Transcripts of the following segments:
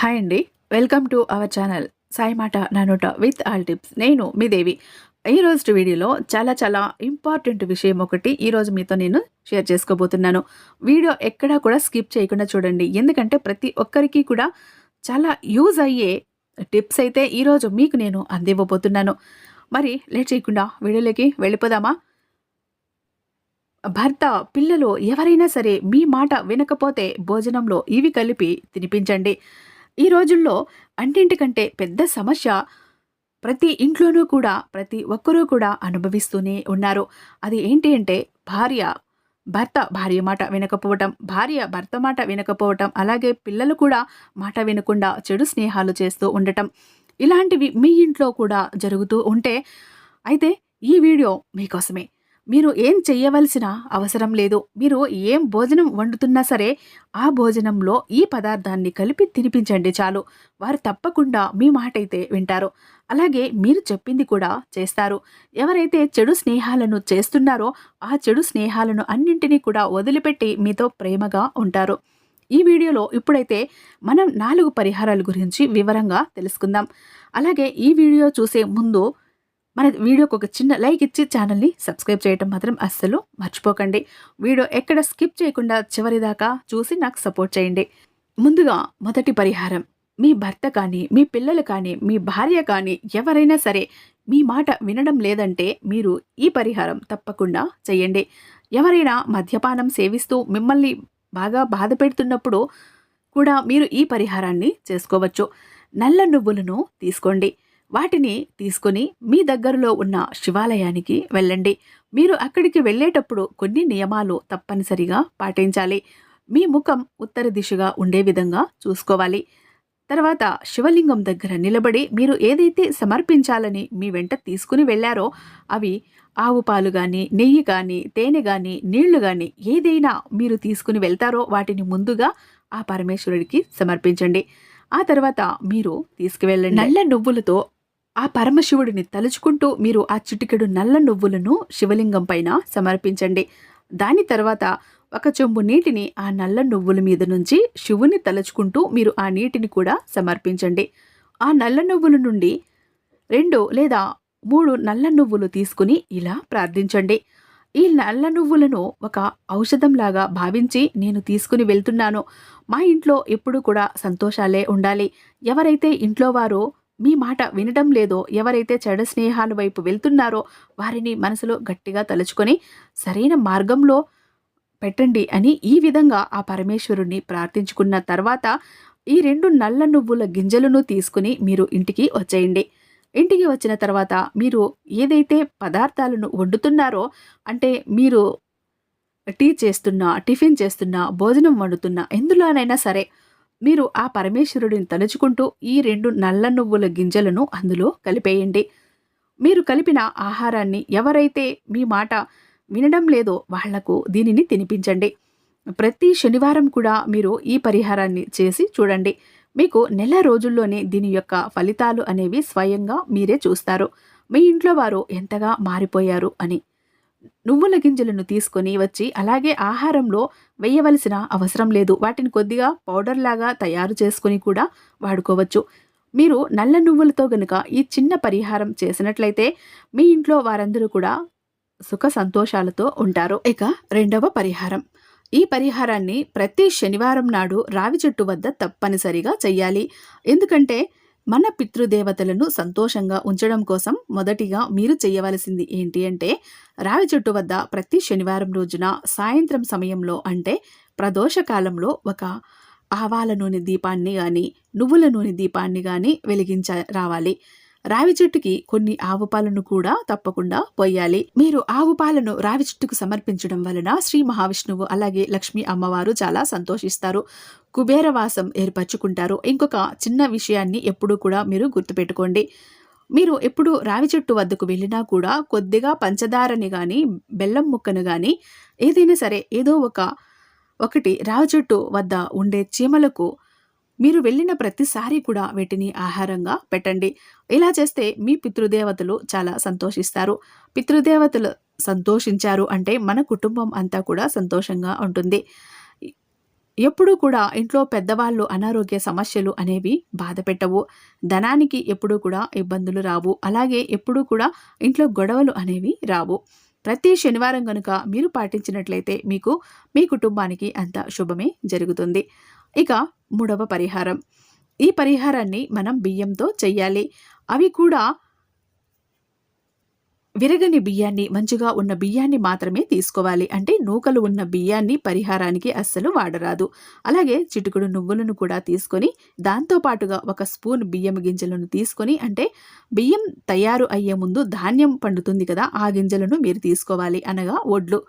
Hi అండి. Welcome to our channel. Sai మాట నానోట విత్ ఆల్ టిప్స్. నేను మీ దేవి. ఈరోజు వీడియోలో చాలా చాలా ఇంపార్టెంట్ విషయం ఒకటి ఈరోజు మీతో నేను షేర్ చేసుకోబోతున్నాను. వీడియో ఎక్కడా కూడా స్కిప్ చేయకుండా చూడండి. ఎందుకంటే ప్రతి ఒక్కరికి కూడా చాలా యూజ్ అయ్యే టిప్స్ అయితే ఈరోజు మీకు నేను అందివ్వబోతున్నాను. మరి లేట్ చేయకుండా వీడియోలోకి వెళ్ళిపోదామా? భర్త పిల్లలు ఎవరైనా సరే మీ మాట వినకపోతే భోజనంలో ఇవి కలిపి తినిపించండి. ఈ రోజుల్లో అన్నింటికంటే పెద్ద సమస్య ప్రతి ఇంట్లోనూ కూడా ప్రతి ఒక్కరూ కూడా అనుభవిస్తూనే ఉన్నారు. అది ఏంటి అంటే భార్య భర్త భార్య మాట వినకపోవటం భార్య భర్త మాట వినకపోవటం అలాగే పిల్లలు కూడా మాట వినకుండా చెడు స్నేహాలు చేస్తూ ఉండటం. ఇలాంటివి మీ ఇంట్లో కూడా జరుగుతూ ఉంటే అయితే ఈ వీడియో మీకోసమే. మీరు ఏం చెయ్యవలసిన అవసరం లేదు. మీరు ఏం భోజనం వండుతున్నా సరే ఆ భోజనంలో ఈ పదార్థాన్ని కలిపి తినిపించండి చాలు. వారు తప్పకుండా మీ మాట అయితే వింటారు. అలాగే మీరు చెప్పింది కూడా చేస్తారు. ఎవరైతే చెడు స్నేహాలను చేస్తున్నారో ఆ చెడు స్నేహాలను అన్నింటినీ కూడా వదిలిపెట్టి మీతో ప్రేమగా ఉంటారు. ఈ వీడియోలో ఇప్పుడైతే మనం నాలుగు పరిహారాల గురించి వివరంగా తెలుసుకుందాం. అలాగే ఈ వీడియో చూసే ముందు మన వీడియోకి ఒక చిన్న లైక్ ఇచ్చి ఛానల్ని సబ్స్క్రైబ్ చేయడం మాత్రం అస్సలు మర్చిపోకండి. వీడియో ఎక్కడ స్కిప్ చేయకుండా చివరిదాకా చూసి నాకు సపోర్ట్ చేయండి. ముందుగా మొదటి పరిహారం. మీ భర్త కానీ మీ పిల్లలు కానీ మీ భార్య కానీ ఎవరైనా సరే మీ మాట వినడం లేదంటే మీరు ఈ పరిహారం తప్పకుండా చేయండి. ఎవరైనా మద్యపానం సేవిస్తూ మిమ్మల్ని బాగా బాధ పెడుతున్నప్పుడు కూడా మీరు ఈ పరిహారాన్ని చేసుకోవచ్చు. నల్ల నువ్వులను తీసుకోండి. వాటిని తీసుకుని మీ దగ్గరలో ఉన్న శివాలయానికి వెళ్ళండి. మీరు అక్కడికి వెళ్ళేటప్పుడు కొన్ని నియమాలు తప్పనిసరిగా పాటించాలి. మీ ముఖం ఉత్తర దిశగా ఉండే విధంగా చూసుకోవాలి. తర్వాత శివలింగం దగ్గర నిలబడి మీరు ఏదైతే సమర్పించాలని మీ వెంట తీసుకుని వెళ్ళారో అవి ఆవు పాలు కానీ నెయ్యి కానీ తేనె కానీ నీళ్ళు కానీ ఏదైనా మీరు తీసుకుని వెళ్తారో వాటిని ముందుగా ఆ పరమేశ్వరుడికి సమర్పించండి. ఆ తర్వాత మీరు తీసుకువెళ్ళండి. నల్ల నువ్వులతో ఆ పరమశివుడిని తలుచుకుంటూ మీరు ఆ చిటికెడు నల్ల నువ్వులను శివలింగం పైన సమర్పించండి. దాని తర్వాత ఒక చెంబు నీటిని ఆ నల్ల నువ్వుల మీద నుంచి శివుని తలుచుకుంటూ మీరు ఆ నీటిని కూడా సమర్పించండి. ఆ నల్ల నువ్వుల నుండి రెండు లేదా మూడు నల్ల నువ్వులు తీసుకుని ఇలా ప్రార్థించండి. ఈ నల్ల నువ్వులను ఒక ఔషధంలాగా భావించి నేను తీసుకుని వెళ్తున్నాను. మా ఇంట్లో ఎప్పుడు కూడా సంతోషాలే ఉండాలి. ఎవరైతే ఇంట్లో వారు మీ మాట వినడం లేదో ఎవరైతే చెడ స్నేహాల వైపు వెళ్తున్నారో వారిని మనసులో గట్టిగా తలుచుకొని సరైన మార్గంలో పెట్టండి అని ఈ విధంగా ఆ పరమేశ్వరుణ్ణి ప్రార్థించుకున్న తర్వాత ఈ రెండు నల్ల నువ్వుల గింజలను తీసుకుని మీరు ఇంటికి వచ్చేయండి. ఇంటికి వచ్చిన తర్వాత మీరు ఏదైతే పదార్థాలను వండుతున్నారో అంటే మీరు టీ చేస్తున్నా టిఫిన్ చేస్తున్నా భోజనం వండుతున్నా ఎందులోనైనా సరే మీరు ఆ పరమేశ్వరుడిని తలుచుకుంటూ ఈ రెండు నల్ల నువ్వుల గింజలను అందులో కలిపేయండి. మీరు కలిపిన ఆహారాన్ని ఎవరైతే మీ మాట వినడం లేదో వాళ్ళకు దీనిని తినిపించండి. ప్రతి శనివారం కూడా మీరు ఈ పరిహారాన్ని చేసి చూడండి. మీకు నెల రోజుల్లోనే దీని యొక్క ఫలితాలు అనేవి స్వయంగా మీరే చూస్తారు. మీ ఇంట్లో వారు ఎంతగా మారిపోయారు అని నువ్వుల గింజలను తీసుకొని వచ్చి అలాగే ఆహారంలో వేయవలసిన అవసరం లేదు. వాటిని కొద్దిగా పౌడర్ లాగా తయారు చేసుకొని కూడా వాడుకోవచ్చు. మీరు నల్ల నువ్వులతో గనుక ఈ చిన్న పరిహారం చేసినట్లయితే మీ ఇంట్లో వారందరూ కూడా సుఖ సంతోషాలతో ఉంటారు. ఇక రెండవ పరిహారం. ఈ పరిహారాన్ని ప్రతి శనివారం నాడు రావి చెట్టు వద్ద తప్పనిసరిగా చెయ్యాలి. ఎందుకంటే మన పితృదేవతలను సంతోషంగా ఉంచడం కోసం మొదటిగా మీరు చేయవలసింది ఏంటి అంటే రావి చెట్టు వద్ద ప్రతి శనివారం రోజున సాయంత్రం సమయంలో అంటే ప్రదోషకాలంలో ఒక ఆవాల నూనె దీపాన్ని కానీ నువ్వుల నూనె దీపాన్ని కానీ వెలిగించ రావాలి. రావి చెట్టుకి కొన్ని ఆవు పాలను కూడా తప్పకుండా పోయాలి. మీరు ఆవు పాలను రావి చెట్టుకు సమర్పించడం వలన శ్రీ మహావిష్ణువు అలాగే లక్ష్మీ అమ్మవారు చాలా సంతోషిస్తారు. కుబేరవాసం ఏర్పరచుకుంటారు. ఇంకొక చిన్న విషయాన్ని ఎప్పుడూ కూడా మీరు గుర్తుపెట్టుకోండి. మీరు ఎప్పుడు రావి చెట్టు వద్దకు వెళ్ళినా కూడా కొద్దిగా పంచదారని కానీ బెల్లం ముక్కను కానీ ఏదైనా సరే ఏదో ఒక ఒకటి రావి చెట్టు వద్ద ఉండే చీమలకు మీరు వెళ్ళిన ప్రతిసారి కూడా వీటిని ఆహారంగా పెట్టండి. ఇలా చేస్తే మీ పితృదేవతలు చాలా సంతోషిస్తారు. పితృదేవతలు సంతోషించారు అంటే మన కుటుంబం అంతా కూడా సంతోషంగా ఉంటుంది. ఎప్పుడూ కూడా ఇంట్లో పెద్దవాళ్ళు అనారోగ్య సమస్యలు అనేవి బాధ పెట్టవు. ధనానికి ఎప్పుడూ కూడా ఇబ్బందులు రావు. అలాగే ఎప్పుడూ కూడా ఇంట్లో గొడవలు అనేవి రావు. ప్రతి శనివారం కనుక మీరు పాటించినట్లయితే మీకు మీ కుటుంబానికి అంత శుభమే జరుగుతుంది. ఇక మూడవ పరిహారం. ఈ పరిహారాన్ని మనం బియ్యంతో చెయ్యాలి. అవి కూడా విరగని బియ్యాన్ని మంచిగా ఉన్న బియ్యాన్ని మాత్రమే తీసుకోవాలి. అంటే నూకలు ఉన్న బియ్యాన్ని పరిహారానికి అస్సలు వాడరాదు. అలాగే చిటుకుడు నువ్వులను కూడా తీసుకొని దాంతో పాటుగా ఒక స్పూన్ బియ్యం గింజలను తీసుకొని అంటే బియ్యం తయారు అయ్యే ముందు ధాన్యం పండుతుంది కదా ఆ గింజలను మీరు తీసుకోవాలి అనగా ఒడ్లు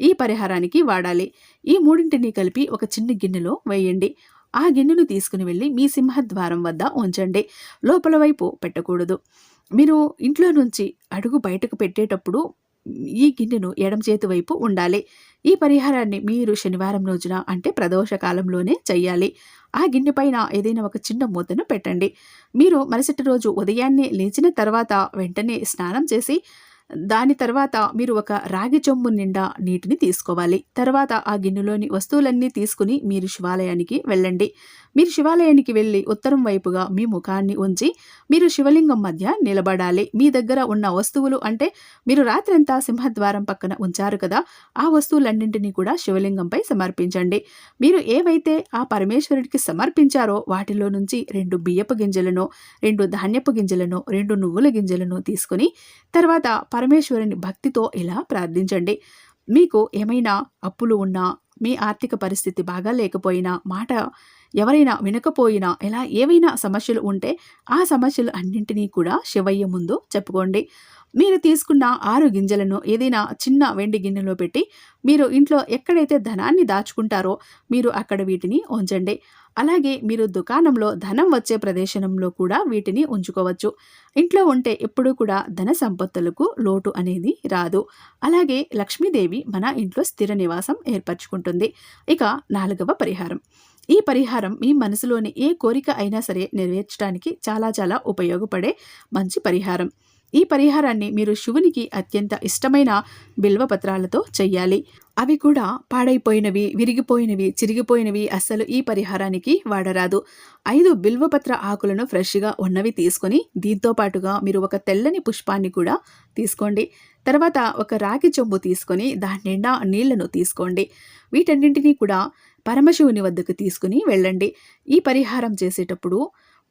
ఈ పరిహారానికి వాడాలి. ఈ మూడింటిని కలిపి ఒక చిన్న గిన్నెలో వేయండి. ఆ గిన్నెను తీసుకుని వెళ్ళి మీ సింహద్వారం వద్ద ఉంచండి. లోపల వైపు పెట్టకూడదు. మీరు ఇంట్లో నుంచి అడుగు బయటకు పెట్టేటప్పుడు ఈ గిన్నెను ఎడమ చేతి వైపు ఉండాలి. ఈ పరిహారాన్ని మీరు శనివారం రోజున అంటే ప్రదోష కాలంలోనే చేయాలి ఆ గిన్నె పైన ఏదైనా ఒక చిన్న మూతను పెట్టండి. మీరు మరుసటి రోజు ఉదయాన్నే లేచిన తర్వాత వెంటనే స్నానం చేసి దాని తర్వాత మీరు ఒక రాగి చెంబు నిండా నీటిని తీసుకోవాలి. తర్వాత ఆ గిన్నెలోని వస్తువులన్నీ తీసుకుని మీరు శివాలయానికి వెళ్ళండి. మీరు శివాలయానికి వెళ్ళి ఉత్తరం వైపుగా మీ ముఖాన్ని ఉంచి మీరు శివలింగం మధ్య నిలబడాలి. మీ దగ్గర ఉన్న వస్తువులు అంటే మీరు రాత్రంతా సింహద్వారం పక్కన ఉంచారు కదా ఆ వస్తువులన్నింటినీ కూడా శివలింగంపై సమర్పించండి. మీరు ఏవైతే ఆ పరమేశ్వరుడికి సమర్పించారో వాటిలో నుంచి రెండు బియ్యపు గింజలను రెండు ధాన్యపు గింజలను రెండు నువ్వుల గింజలను తీసుకుని తర్వాత పరమేశ్వరుని భక్తితో ఇలా ప్రార్థించండి. మీకు ఏమైనా అప్పులు ఉన్నా మీ ఆర్థిక పరిస్థితి బాగా లేకపోయినా మాట ఎవరైనా వినకపోయినా ఇలా ఏవైనా సమస్యలు ఉంటే ఆ సమస్యలు అన్నింటినీ కూడా శివయ్య ముందు చెప్పుకోండి. మీరు తీసుకున్న ఆరు గింజలను ఏదైనా చిన్న వెండి గిన్నెలో పెట్టి మీరు ఇంట్లో ఎక్కడైతే ధనాన్ని దాచుకుంటారో మీరు అక్కడ వీటిని ఉంచండి. అలాగే మీరు దుకాణంలో ధనం వచ్చే ప్రదేశంలో కూడా వీటిని ఉంచుకోవచ్చు. ఇంట్లో ఉంటే ఎప్పుడూ కూడా ధన సంపత్తులకు లోటు అనేది రాదు. అలాగే లక్ష్మీదేవి మన ఇంట్లో స్థిర నివాసం ఏర్పరచుకుంటుంది. ఇక నాలుగవ పరిహారం. ఈ పరిహారం మీ మనసులోని ఏ కోరిక అయినా సరే నెరవేర్చడానికి చాలా చాలా ఉపయోగపడే మంచి పరిహారం. ఈ పరిహారాన్ని మీరు శివునికి అత్యంత ఇష్టమైన బిల్వపత్రాలతో చెయ్యాలి. అవి కూడా పాడైపోయినవి విరిగిపోయినవి చిరిగిపోయినవి అస్సలు ఈ పరిహారానికి వాడరాదు. ఐదు బిల్వపత్ర ఆకులను ఫ్రెష్గా ఉన్నవి తీసుకొని దీంతో పాటుగా మీరు ఒక తెల్లని పుష్పాన్ని కూడా తీసుకోండి. తర్వాత ఒక రాగి చెంబు తీసుకొని దాని నిండా నీళ్ళను తీసుకోండి. వీటన్నింటినీ కూడా పరమశివుని వద్దకు తీసుకుని వెళ్ళండి. ఈ పరిహారం చేసేటప్పుడు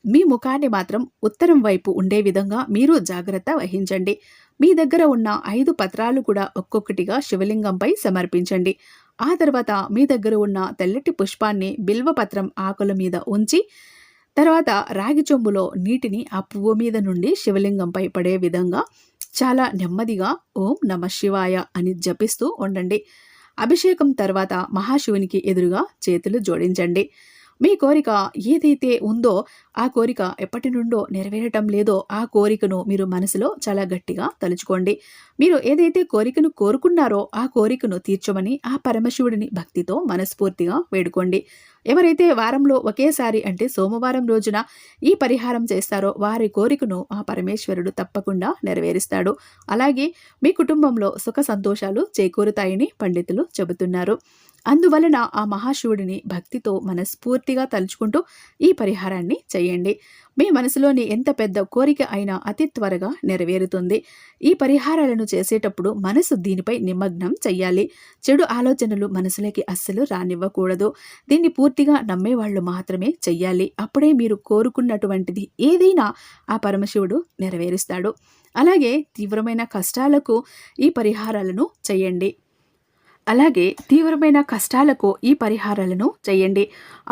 మీ ముఖాన్ని మాత్రం ఉత్తరం వైపు ఉండే విధంగా మీరు జాగ్రత్త వహించండి. మీ దగ్గర ఉన్న ఐదు పత్రాలు కూడా ఒక్కొక్కటిగా శివలింగంపై సమర్పించండి. ఆ తర్వాత మీ దగ్గర ఉన్న తెల్లటి పుష్పాన్ని బిల్వపత్రం ఆకుల మీద ఉంచి తర్వాత రాగి చెంబులో నీటిని ఆ పువ్వు మీద నుండి శివలింగంపై పడే విధంగా చాలా నెమ్మదిగా ఓం నమ శివాయ అని జపిస్తూ ఉండండి. అభిషేకం తర్వాత మహాశివునికి ఎదురుగా చేతులు జోడించండి. మీ కోరిక ఏదైతే ఉందో ఆ కోరిక ఎప్పటి నుండో నెరవేరటం లేదో ఆ కోరికను మీరు మనసులో చాలా గట్టిగా తలుచుకోండి. మీరు ఏదైతే కోరికను కోరుకున్నారో ఆ కోరికను తీర్చమని ఆ పరమశివుడిని భక్తితో మనస్ఫూర్తిగా వేడుకోండి. ఎవరైతే వారంలో ఒకేసారి అంటే సోమవారం రోజున ఈ పరిహారం చేస్తారో వారి కోరికను ఆ పరమేశ్వరుడు తప్పకుండా నెరవేరుస్తాడు. అలాగే మీ కుటుంబంలో సుఖ సంతోషాలు చేకూరుతాయని పండితులు చెబుతున్నారు. అందువలన ఆ మహాశివుడిని భక్తితో మనస్ఫూర్తిగా తలుచుకుంటూ ఈ పరిహారాన్ని చేయండి. మీ మనసులోని ఎంత పెద్ద కోరిక అయినా అతి త్వరగా నెరవేరుతుంది. ఈ పరిహారాలను చేసేటప్పుడు మనసు దీనిపై నిమగ్నం చెయ్యాలి. చెడు ఆలోచనలు మనసులోకి అస్సలు రానివ్వకూడదు. దీన్ని పూర్తిగా నమ్మేవాళ్ళు మాత్రమే చెయ్యాలి. అప్పుడే మీరు కోరుకున్నటువంటిది ఏదైనా ఆ పరమశివుడు నెరవేరుస్తాడు. అలాగే తీవ్రమైన కష్టాలకు ఈ పరిహారాలను చేయండి అలాగే తీవ్రమైన కష్టాలకు ఈ పరిహారాలను చేయండి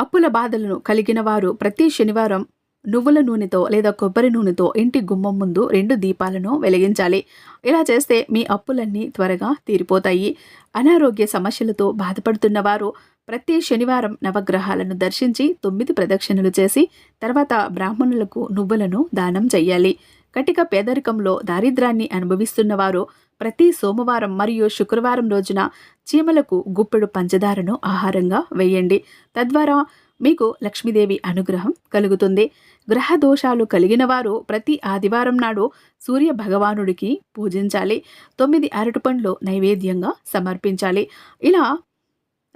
అప్పుల బాధలను కలిగిన వారు ప్రతి శనివారం నువ్వుల నూనెతో లేదా కొబ్బరి నూనెతో ఇంటి గుమ్మం ముందు రెండు దీపాలను వెలిగించాలి. ఇలా చేస్తే మీ అప్పులన్నీ త్వరగా తీరిపోతాయి. అనారోగ్య సమస్యలతో బాధపడుతున్న వారు ప్రతి శనివారం నవగ్రహాలను దర్శించి తొమ్మిది ప్రదక్షిణలు చేసి తర్వాత బ్రాహ్మణులకు నువ్వులను దానం చెయ్యాలి. కటిక పేదరికంలో దారిద్రాన్ని అనుభవిస్తున్న వారు ప్రతి సోమవారం మరియు శుక్రవారం రోజున చీమలకు గుప్పెడు పంచదారను ఆహారంగా వేయండి. తద్వారా మీకు లక్ష్మీదేవి అనుగ్రహం కలుగుతుంది. గ్రహ దోషాలు కలిగిన వారు ప్రతి ఆదివారం నాడు సూర్య భగవానుడికి పూజించాలి. తొమ్మిది అరటిపండ్లు నైవేద్యంగా సమర్పించాలి. ఇలా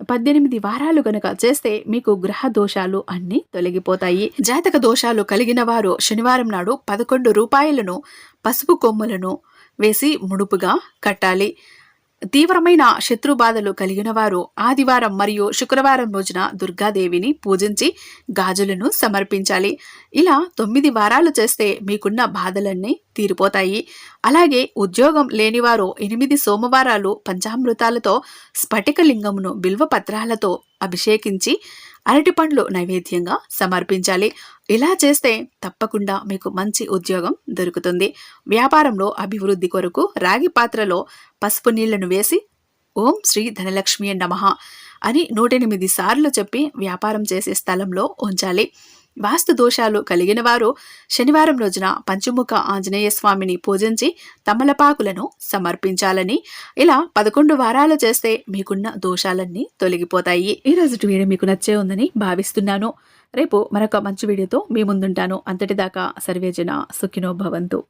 పద్దెనిమిది వారాలు గనక చేస్తే మీకు గ్రహ దోషాలు అన్నీ తొలగిపోతాయి. జాతక దోషాలు కలిగిన వారు శనివారం నాడు పదకొండు రూపాయలను పసుపు కొమ్ములను వేసి ముడుపుగా కట్టాలి. తీవ్రమైన శత్రు బాధలు కలిగిన వారు ఆదివారం మరియు శుక్రవారం రోజున దుర్గాదేవిని పూజించి గాజులను సమర్పించాలి. ఇలా తొమ్మిది వారాలు చేస్తే మీకున్న బాధలన్నీ తీరిపోతాయి. అలాగే ఉద్యోగం లేనివారు ఎనిమిది సోమవారాలు పంచామృతాలతో స్ఫటికలింగమును బిల్వ పత్రాలతో అభిషేకించి అరటిపండ్లు నైవేద్యంగా సమర్పించాలి. ఇలా చేస్తే తప్పకుండా మీకు మంచి ఉద్యోగం దొరుకుతుంది. వ్యాపారంలో అభివృద్ధి కొరకు రాగి పాత్రలో పసుపు నీళ్ళను వేసి ఓం శ్రీ ధనలక్ష్మి నమః అని నూటెనిమిది సార్లు చెప్పి వ్యాపారం చేసే స్థలంలో ఉంచాలి. వాస్తు దోషాలు కలిగిన వారు శనివారం రోజున పంచముఖ ఆంజనేయ స్వామిని పూజించి తమలపాకులను సమర్పించాలని. ఇలా పదకొండు వారాలు చేస్తే మీకున్న దోషాలన్నీ తొలగిపోతాయి. ఈ రోజు వీడియో మీకు నచ్చే ఉందని భావిస్తున్నాను. రేపు మరొక మంచి వీడియోతో మీ ముందుంటాను. అంతటిదాకా సర్వేజన సుఖినో భవంతు.